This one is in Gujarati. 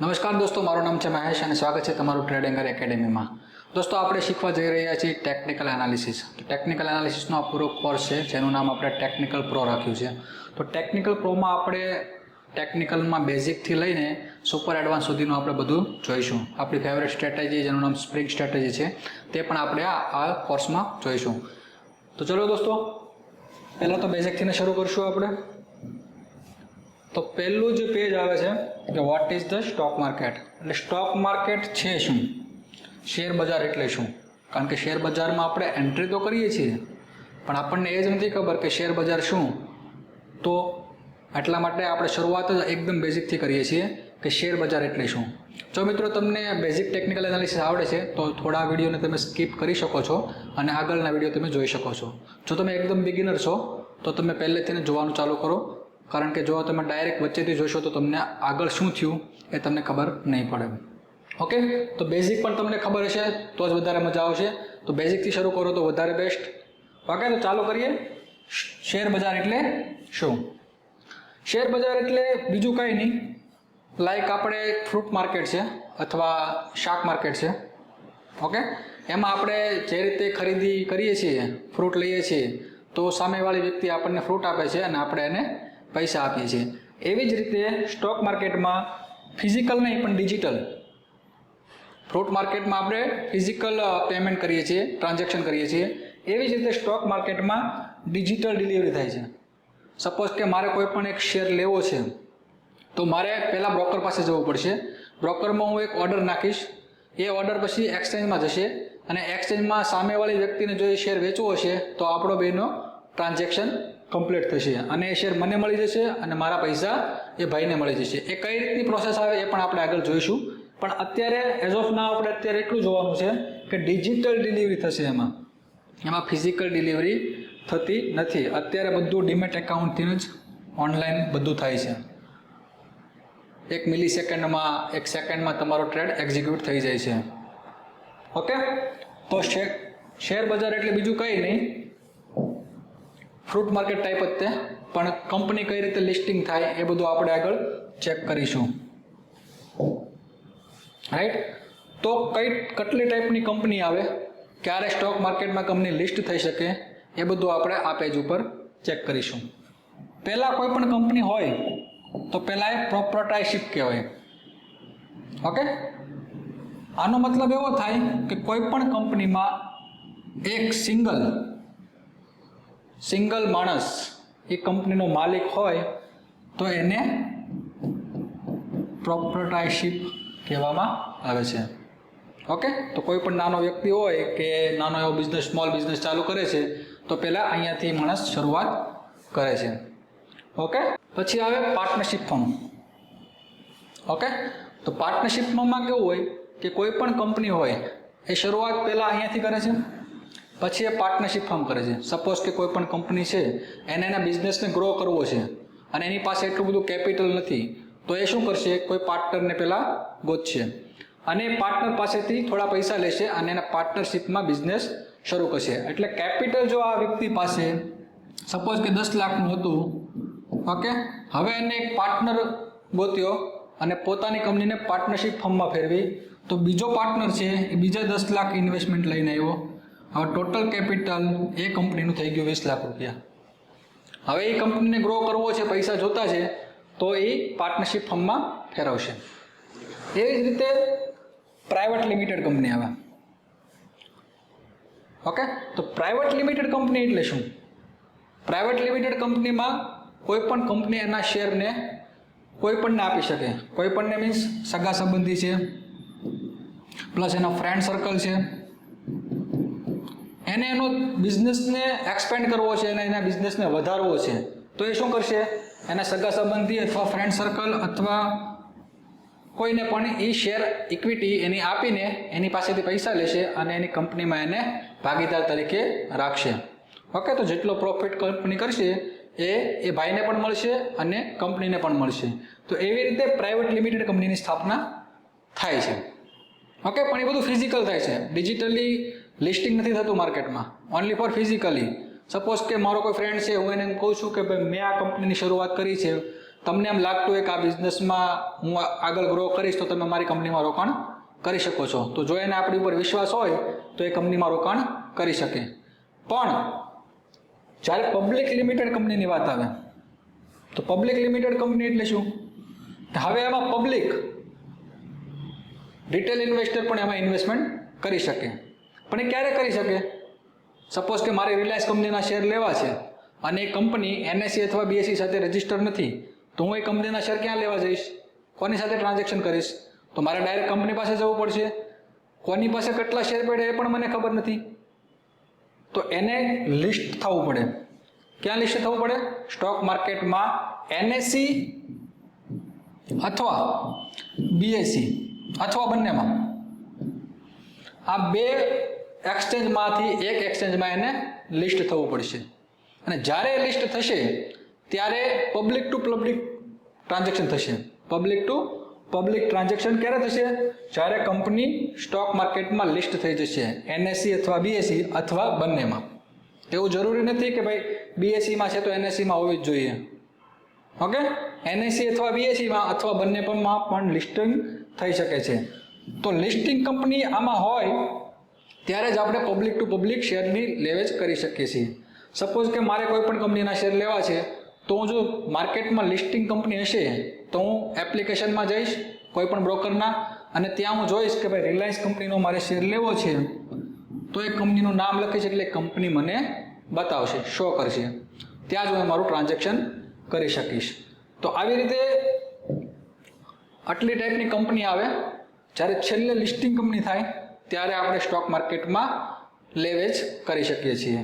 નમસ્કાર દોસ્તો, મારું નામ છે મહેશ અને સ્વાગત છે તમારું ટ્રેડિંગર એકેડેમીમાં. દોસ્તો, આપણે શીખવા જઈ રહ્યા છીએ ટેકનિકલ એનાલિસિસ. તો ટેકનિકલ એનાલિસિસનો આ પૂરો કોર્સ છે, જેનું નામ આપણે ટેકનિકલ પ્રો રાખ્યું છે. તો ટેકનિકલ પ્રોમાં આપણે ટેકનિકલમાં બેઝિકથી લઈને સુપર એડવાન્સ સુધીનું આપણે બધું જોઈશું. આપણી ફેવરેટ સ્ટ્રેટેજી જેનું નામ સ્પ્રિંગ સ્ટ્રેટેજી છે, તે પણ આપણે આ આ કોર્સમાં જોઈશું. તો ચલો દોસ્તો, પહેલાં તો બેઝિકથીને શરૂ કરશું આપણે. તો પહેલું જે પેજ આવે છે કે what is the stock market એટલે સ્ટોક માર્કેટ છે શું? શેર બજાર એટલે શું? કારણ કે શેર બજારમાં આપણે એન્ટ્રી તો કરીએ છીએ, પણ આપણને એ જ નથી ખબર કે શેર બજાર શું. તો એટલા માટે આપણે શરૂઆત જ એકદમ બેઝિકથી કરીએ છીએ કે શેર બજાર એટલે શું. જો મિત્રો તમને બેઝિક ટેકનિકલ એનાલિસિસ આવડે છે, તો થોડા વિડીયોને તમે સ્કીપ કરી શકો છો અને આગળના વીડિયો તમે જોઈ શકો છો. જો તમે એકદમ બિગિનર છો, તો તમે પહેલેથી જોવાનું ચાલુ કરો. કારણ કે જો તમે ડાયરેક્ટ વચ્ચેથી જોશો તો તમને આગળ શું થયું એ તમને ખબર નહીં પડે. ઓકે તો બેઝિક પણ તમને ખબર હશે, તો જ વધારે મજા આવશે. તો બેઝિકથી શરૂ કરો તો વધારે બેસ્ટ ઓકે તો ચાલુ કરીએ. શેર બજાર એટલે શું? શેર બજાર એટલે બીજું કંઈ નહીં. લાઈક આપણે ફ્રૂટ માર્કેટ છે અથવા શાક માર્કેટ છે. ઓકે એમાં આપણે જે રીતે ખરીદી કરીએ છીએ ફ્રૂટ લઈએ છીએ, તો સામેવાળી વ્યક્તિ આપણને ફ્રૂટ આપે છે અને આપણે એને પૈસા આપીએ છીએ. એવી જ રીતે સ્ટોક માર્કેટમાં ફિઝિકલ નહીં, પણ ડિજિટલ ફ્રૂટ માર્કેટમાં આપણે ફિઝિકલ પેમેન્ટ કરીએ છીએ ટ્રાન્ઝેક્શન કરીએ છીએ. એવી જ રીતે સ્ટોક માર્કેટમાં ડિજિટલ ડિલિવરી થાય છે. સપોઝ કે મારે કોઈ પણ એક શેર લેવો છે, તો મારે પહેલાં બ્રોકર પાસે જવું પડશે. બ્રોકરમાં હું એક ઓર્ડર નાખીશ. એ ઓર્ડર પછી એક્સચેન્જમાં જશે અને એક્સચેન્જમાં સામેવાળી વ્યક્તિને જો એ શેર વેચવો હશે, તો આપણો બેનો ટ્રાન્ઝેક્શન કમ્પ્લીટ થશે. અને એ શેર મને મળી જશે અને મારા પૈસા એ ભાઈને મળી જશે. એ કઈ રીતની પ્રોસેસ આવે એ પણ આપણે આગળ જોઈશું. પણ અત્યારે એઝ ઓફ ના આપણે અત્યારે એટલું જોવાનું છે કે ડિજિટલ ડિલિવરી થશે એમાં. એમાં ફિઝિકલ ડિલિવરી થતી નથી. અત્યારે બધું ડીમેટ એકાઉન્ટથી જ ઓનલાઈન બધું થાય છે. એક મિલી સેકન્ડમાં એક સેકન્ડમાં તમારો ટ્રેડ એક્ઝિક્યુટ થઈ જાય છે. ઓકે તો શેર શેર બજાર એટલે બીજું કંઈ નહીં. ફ્રૂટ માર્કેટ ટાઈપ જ તે. પણ કંપની કઈ રીતે લિસ્ટિંગ થાય એ બધું આપણે આગળ ચેક કરીશું. રાઈટ તો કઈ, કેટલી ટાઈપની કંપની આવે, ક્યારે સ્ટોક માર્કેટમાં કંપની લિસ્ટ થઈ શકે, એ બધું આપણે આ પેજ ઉપર ચેક કરીશું. પહેલાં કોઈ પણ કંપની હોય, તો પહેલાં એ પ્રોપર્ટાઈશીપ કહેવાય. ઓકે આનો મતલબ એવો થાય કે કોઈ પણ કંપનીમાં એક સિંગલ સિંગલ માણસ એ કંપનીનો માલિક હોય તો એને પ્રોપર્ટાઈશીપ કહેવામાં આવે છે. ઓકે? તો કોઈ પણ નાનો વ્યક્તિ હોય કે નાનો એવો બિઝનેસ સ્મોલ બિઝનેસ ચાલુ કરે છે, તો પહેલાં અહીંયાથી માણસ શરૂઆત કરે છે. ઓકે? પછી આવે પાર્ટનરશિપ ફોર્મ ઓકે? તો પાર્ટનરશિપ ફોર્મમાં કેવું હોય કે કોઈ પણ કંપની હોય એ શરૂઆત પહેલાં અહીંયાથી કરે છે? પછી એ પાર્ટનરશિપ ફોર્મ કરે છે. સપોઝ કે કોઈ પણ કંપની છે, એને એના બિઝનેસને ગ્રો કરવો છે અને એની પાસે એટલું બધું કેપિટલ નથી, તો એ શું કરશે? કોઈ પાર્ટનરને પહેલાં ગોતશે. અને પાર્ટનર પાસેથી થોડા પૈસા લેશે અને એના પાર્ટનરશિપમાં બિઝનેસ શરૂ કરશે. એટલે કેપિટલ જો આ વ્યક્તિ પાસે સપોઝ કે દસ લાખનું હતું ઓકે હવે એને એક પાર્ટનર ગોત્યો અને પોતાની કંપનીને પાર્ટનરશિપ ફર્મમાં ફેરવી, તો બીજો પાર્ટનર છે, એ બીજા દસ લાખ ઇન્વેસ્ટમેન્ટ લઈને આવ્યો. હવે ટોટલ કેપિટલ એ કંપનીનું થઈ ગયું વીસ લાખ રૂપિયા. હવે એ કંપનીને ગ્રો કરવો છે, પૈસા જોતા છે, તો એ પાર્ટનરશિપ ફર્મમાં ફેરવશે. એવી જ રીતે પ્રાઇવેટ લિમિટેડ કંપની આવે. ઓકે તો પ્રાઇવેટ લિમિટેડ કંપની એટલે શું? પ્રાઇવેટ લિમિટેડ કંપનીમાં કોઈ પણ કંપની એના શેરને કોઈ પણને આપી શકે. કોઈ પણને મીન્સ સગા સંબંધી છે પ્લસ એના ફ્રેન્ડ સર્કલ છે. એને એનો બિઝનેસને એક્સપેન્ડ કરવો છે અને એના બિઝનેસને વધારવો છે, તો એ શું કરશે? એના સગા સંબંધી અથવા ફ્રેન્ડ સર્કલ અથવા કોઈને પણ એ શેર ઇક્વિટી એની આપીને એની પાસેથી પૈસા લેશે અને એની કંપનીમાં એને ભાગીદાર તરીકે રાખશે. ઓકે, તો જેટલો પ્રોફિટ કંપની કરશે, એ એ ભાઈને પણ મળશે અને કંપનીને પણ મળશે. તો એવી રીતે પ્રાઇવેટ લિમિટેડ કંપનીની સ્થાપના થાય છે. ઓકે, પણ એ બધું ફિઝિકલ થાય છે. ડિજિટલી લિસ્ટિંગ નથી થતું માર્કેટમાં ઓનલી ફોર ફિઝિકલી સપોઝ કે મારો કોઈ ફ્રેન્ડ છે, હું એને કહું છું કે ભાઈ, મેં આ કંપનીની શરૂઆત કરી છે. તમને એમ લાગતું હોય કે આ બિઝનેસમાં હું આગળ ગ્રો કરીશ, તો તમે મારી કંપનીમાં રોકાણ કરી શકો છો. તો જો એને આપણી ઉપર વિશ્વાસ હોય, તો એ કંપનીમાં રોકાણ કરી શકે. પણ, જ્યારે પબ્લિક લિમિટેડ કંપનીની વાત આવે, તો પબ્લિક લિમિટેડ કંપની એટલે શું? હવે એમાં પબ્લિક રિટેલ ઇન્વેસ્ટર પણ એમાં ઇન્વેસ્ટમેન્ટ કરી શકે. પણ એ ક્યારે કરી શકે? સપોઝ કે મારે રિલાયન્સ કંપનીના શેર લેવા છે અને એ કંપની એનએસસી અથવા બીએસસી સાથે રજિસ્ટર નથી, તો હું એ કંપનીના શેર ક્યાં લેવા જઈશ? કોની સાથે ટ્રાન્ઝેક્શન કરીશ? તો મારે ડાયરેક્ટ કંપની પાસે જવું પડશે. કોની પાસે કેટલા શેર પડ્યા એ પણ મને ખબર નથી. તો એને લિસ્ટ થવું પડે. ક્યાં લિસ્ટ થવું પડે? સ્ટોક માર્કેટમાં એનએસસી અથવા બીએસસી અથવા બંનેમાં. આ બે એક્સચેન્જમાંથી એક એક્સચેન્જમાં એને લિસ્ટ થવું પડશે. અને જ્યારે એ લિસ્ટ થશે, ત્યારે પબ્લિક ટુ પબ્લિક ટ્રાન્ઝેક્શન થશે. પબ્લિક ટુ પબ્લિક ટ્રાન્ઝેક્શન ક્યારે થશે? જ્યારે કંપની સ્ટોક માર્કેટમાં લિસ્ટ થઈ જશે એનએસસી અથવા બીએસસી અથવા બંનેમાં. એવું જરૂરી નથી કે ભાઈ બીએસસીમાં છે તો એનએસસીમાં હોવી જ જોઈએ. ઓકે? એનએસસી અથવા બીએસસીમાં અથવા બંને પણમાં પણ લિસ્ટિંગ થઈ શકે છે. તો લિસ્ટિંગ કંપની આમાં હોય ત્યારે જ આપણે પબ્લિક ટુ પબ્લિક શેરની લેવેચ કરી શકીએ છીએ. સપોઝ કે મારે કોઈ પણ કંપનીના શેર લેવા છે, તો હું જો માર્કેટમાં લિસ્ટિંગ કંપની હશે, તો હું એપ્લિકેશનમાં જઈશ, કોઈ પણ બ્રોકરના અને ત્યાં હું જોઈશ કે ભાઈ રિલાયન્સ કંપનીનો મારે શેર લેવો છે, તો એ કંપનીનું નામ લખીશ એટલે કંપની મને બતાવશે શો કરશે. ત્યાં જ હું મારું ટ્રાન્ઝેક્શન કરી શકીશ. તો આવી રીતે આટલી ટાઈપની કંપની આવે, જ્યારે છેલ્લે લિસ્ટિંગ કંપની થાય ત્યારે આપણે સ્ટોક માર્કેટમાં લેવેચ કરી શકીએ છીએ.